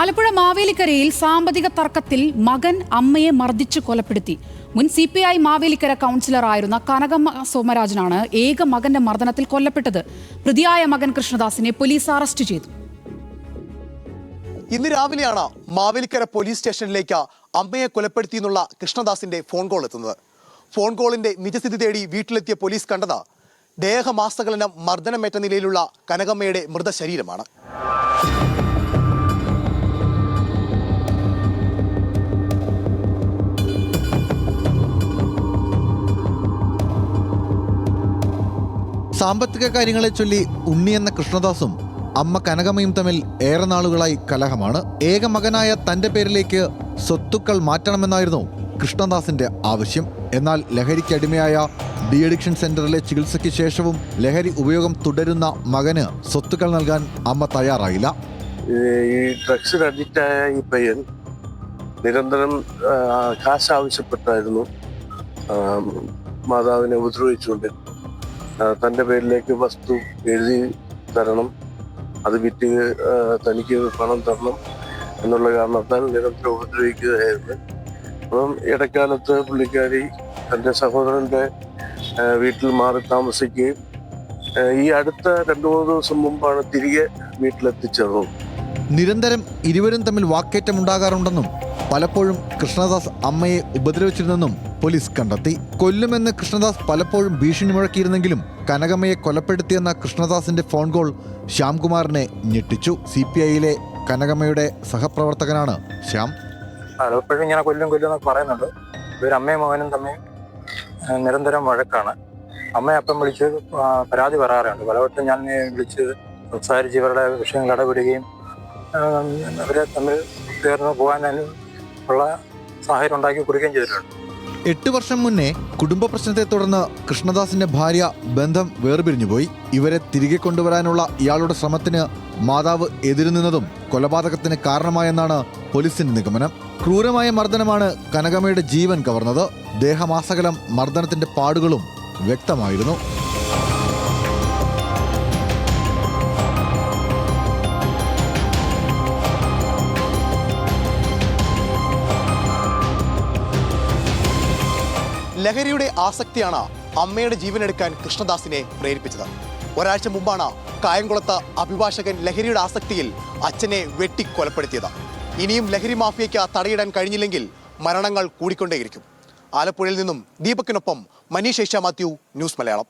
ആലപ്പുഴ മാവേലിക്കരയിൽ സാമ്പത്തിക തർക്കത്തിൽ മകൻ അമ്മയെ മർദ്ദിച്ച് കൊലപ്പെടുത്തി. മുൻ സി പി ഐ മാവേലിക്കര കൗൺസിലറായിരുന്ന കനകമ്മ സോമരാജനാണ് ഏക മകന്റെ മർദ്ദനത്തിൽ കൊല്ലപ്പെട്ടത്. പ്രതിയായ മകൻ കൃഷ്ണദാസിനെ പോലീസ് അറസ്റ്റ് ചെയ്തു. ഇന്ന് രാവിലെയാണ് മാവേലിക്കര പോലീസ് സ്റ്റേഷനിലേക്ക് അമ്മയെ കൊലപ്പെടുത്തി എന്നുള്ള കൃഷ്ണദാസിന്റെ ഫോൺ കോൾ എത്തുന്നത്. ഫോൺ കോളിന്റെ നിജസ്ഥിതി തേടി വീട്ടിലെത്തിയ പോലീസ് കണ്ടത് ദേഹമാസകലനം മർദ്ദനമേറ്റ നിലയിലുള്ള കനകമ്മയുടെ മൃതശരീരമാണ്. സാമ്പത്തിക കാര്യങ്ങളെ ചൊല്ലി ഉണ്ണി എന്ന കൃഷ്ണദാസും അമ്മ കനകമ്മയും തമ്മിൽ ഏറെ നാളുകളായി കലഹമാണ്. ഏക മകനായ തന്റെ പേരിലേക്ക് സ്വത്തുക്കൾ മാറ്റണമെന്നായിരുന്നു കൃഷ്ണദാസിന്റെ ആവശ്യം. എന്നാൽ ലഹരിക്ക് അടിമയായ ഡി അഡിക്ഷൻ സെന്ററിലെ ചികിത്സയ്ക്ക് ശേഷവും ലഹരി ഉപയോഗം തുടരുന്ന മകന് സ്വത്തുക്കൾ നൽകാൻ അമ്മ തയ്യാറായില്ല. ഈ ഡ്രഗ്സ് അഡിക്റ്റായ ഈ പയ്യൻ നിരന്തരം കാശ് ആവശ്യപ്പെട്ടായിരുന്നു. മാതാവിനെ ഉപദ്രവിച്ചുകൊണ്ട് ആ, തന്റെ പേരിലേക്ക് വസ്തു എഴുതി തരണം. അത് വിറ്റ് തനിക്ക് പണം തരണം എന്നുള്ള കാരണത്താൽ നിരന്തരം ഉപദ്രവിക്കുകയായിരുന്നു. അപ്പം ഇടക്കാലത്ത് പുള്ളിക്കാരി തന്റെ സഹോദരന്റെ വീട്ടിൽ മാറി താമസിക്കുകയും ഈ അടുത്ത രണ്ടു മൂന്ന് ദിവസം മുമ്പാണ് തിരികെ വീട്ടിലെത്തിച്ചേർന്നത് നിരന്തരം ഇരുവരും തമ്മിൽ വാക്കേറ്റമുണ്ടാകാറുണ്ടെന്നും പലപ്പോഴും കൃഷ്ണദാസ് അമ്മയെ ഉപദ്രവിച്ചിരുന്നെന്നും പോലീസ് കണ്ടെത്തി. കൊല്ലുമെന്ന് കൃഷ്ണദാസ് പലപ്പോഴും ഭീഷണി മുഴക്കിയിരുന്നെങ്കിലും കനകമ്മയെ കൊലപ്പെടുത്തിയെന്ന കൃഷ്ണദാസിന്റെ ഫോൺ കോൾ ശ്യാംകുമാറിനെ ഞെട്ടിച്ചു. സി പി ഐയിലെ കനകമ്മയുടെ സഹപ്രവർത്തകനാണ് ശ്യാം. പലപ്പോഴും ഇങ്ങനെ കൊല്ലും കൊല്ലും പറയുന്നുണ്ട്. ഇവർ അമ്മയും മകനും തമ്മിൽ നിരന്തരം വഴക്കാണ്. അമ്മയെ അപ്പം വിളിച്ച് പരാതി പറയാറുണ്ട്. പലവട്ടം ഞാൻ വിളിച്ച് സംസാരിച്ച് ഇവരുടെ വിഷയങ്ങൾ ഇടപെടുകയും അവരെ തമ്മിൽ ചേർന്ന് പോകാൻ ഉള്ള സാഹചര്യം ഉണ്ടാക്കി കൊടുക്കുകയും ചെയ്തിട്ടുണ്ട്. എട്ട് വർഷം മുന്നേ കുടുംബ പ്രശ്നത്തെ തുടർന്ന് കൃഷ്ണദാസിന്റെ ഭാര്യ ബന്ധം വേർപിരിഞ്ഞുപോയി ഇവരെ തിരികെ കൊണ്ടുവരാനുള്ള ഇയാളുടെ ശ്രമത്തിന് മാതാവ് എതിരുനിന്നതും കൊലപാതകത്തിന് കാരണമായെന്നാണ് പോലീസിന്റെ നിഗമനം. ക്രൂരമായ മർദ്ദനമാണ് കനകമ്മയുടെ ജീവൻ കവർന്നത്. ദേഹമാസകലം മർദ്ദനത്തിന്റെ പാടുകളും വ്യക്തമായിരുന്നു. ലഹരിയുടെ ആസക്തിയാണ് അമ്മയുടെ ജീവനെടുക്കാൻ കൃഷ്ണദാസിനെ പ്രേരിപ്പിച്ചത്. ഒരാഴ്ച മുമ്പാണ് കായംകുളത്ത് അഭിഭാഷകൻ ലഹരിയുടെ ആസക്തിയിൽ അച്ഛനെ വെട്ടി കൊലപ്പെടുത്തിയത്. ഇനിയും ലഹരി മാഫിയയ്ക്ക് തടയിടാൻ കഴിഞ്ഞില്ലെങ്കിൽ മരണങ്ങൾ കൂടിക്കൊണ്ടേയിരിക്കും. ആലപ്പുഴയിൽ നിന്നും ദീപക്കിനൊപ്പം മനീഷ് ഏഷ്യ മാത്യു ന്യൂസ് മലയാളം.